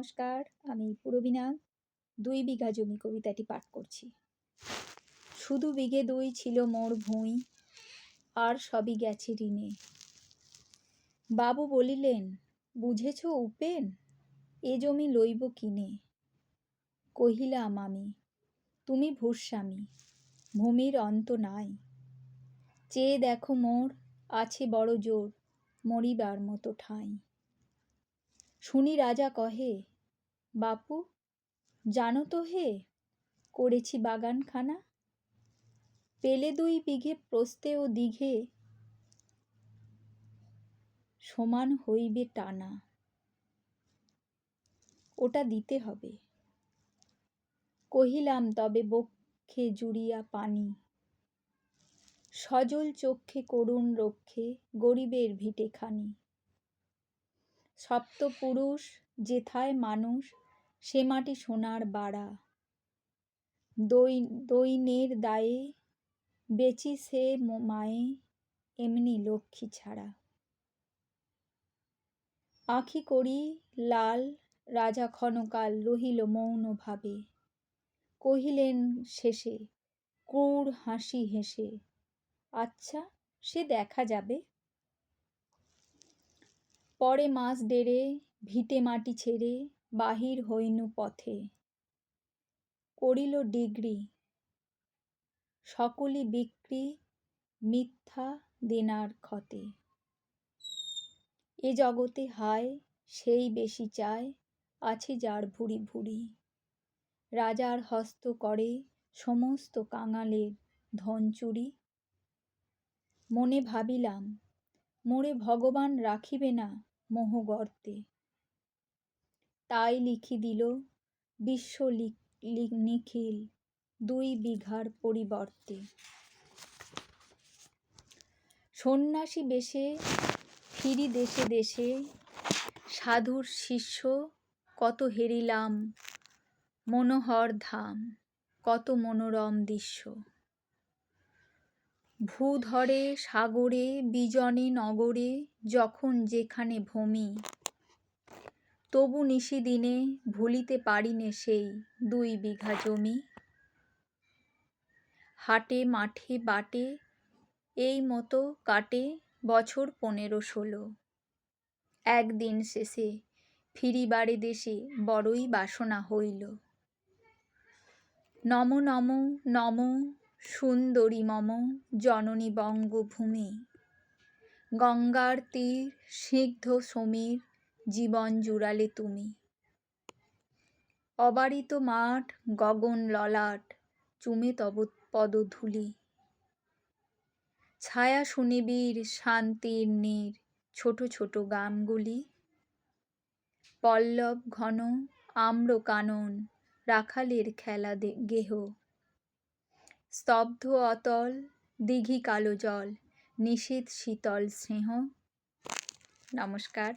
নমস্কার, আমি পুরবিনা দুই বিঘা জমি কবিতাটি পাঠ করছি। শুধু বিঘে দুই ছিল মোর ভুঁই, আর সবই গেছে ঋণে। বাবু বলিলেন, বুঝেছ উপেন? এ জমি লইব কিনে? কহিলাম আমি, তুমি ভূস্বামী ভূমির অন্ত নাই। চেয়ে দেখো মোর, আছে বড় জোর, মরিবার মতো ঠাঁই। শুনি রাজা কহে বাপু, জানো তো হে, করেছি বাগানখানা। পেলে দুই বিঘে প্রস্তে ও দিঘে, সমান হইবে টানা। ওটা দিতে হবে। কহিলাম, তবে বক্ষে জুড়িয়া পানি। সজল চক্ষে করুণ রক্ষে, গরিবের ভিটে খানি সপ্তপুরুষ যেথায় মানুষ সে মাটি সোনার বাড়া। দৈ দৈনের দায়ে বেচি সে মায়ে এমনি লক্ষ্মী ছাড়া। আঁখি করি লাল রাজা ক্ষণকাল রহিল মৌন ভাবে। কহিলেন শেষে, ক্রূর হাসি হেসে আচ্ছা সে দেখা যাবে? পরে মাস ডেরে ভিটে মাটি ছেড়ে বাহির হইনু পথে। করিল ডিগ্রি, সকলি বিক্রি মিথ্যা দেনার ক্ষতে। এ জগতে হায়, সেই বেশি চায়, আছে যার ভুরি ভুরি রাজার হস্ত করে সমস্ত কাঙালের ধন চুরি। মনে ভাবিলাম, মোরে ভগবান রাখিবে না মোহ গর্তে তাই লিখি দিল, বিশ্ব নিখিল, দুই বিঘার পরিবর্তে। সন্ন্যাসী বেশে, ফিরি দেশে দেশে, সাধুর শিষ্য কত হেরিলাম, মনোহর ধাম কত মনোরম দৃশ্য। ভূধরে, সাগরে, বিজনে, নগরে, যখন যেখানে ভূমি তবু নিশিদিনে ভুলিতে পারিনে সেই দুই বিঘা জমি। হাটে, মাঠে, বাটে, এই মতো কাটে বছর পনেরো ষোলো। একদিন শেষে ফিরিবারে দেশে বড়ই বাসনা হইল। নম নম নম, সুন্দরী মম, জননী বঙ্গভূমি। গঙ্গার তীর, স্নিগ্ধ সমীর জীবন জুড়ালে তুমি। অবারিত মাঠ, গগন ললাট, চুমে তব পদধূলি। ছায়া সুনিবিড় শান্তির নীর, ছোট ছোট গামগুলি পল্লব ঘন, আম্র কানন, রাখালের খেলা গেহ। স্তব্ধ অতল, দিঘি কালো জল নিষেধ শীতল স্নেহ। নমস্কার।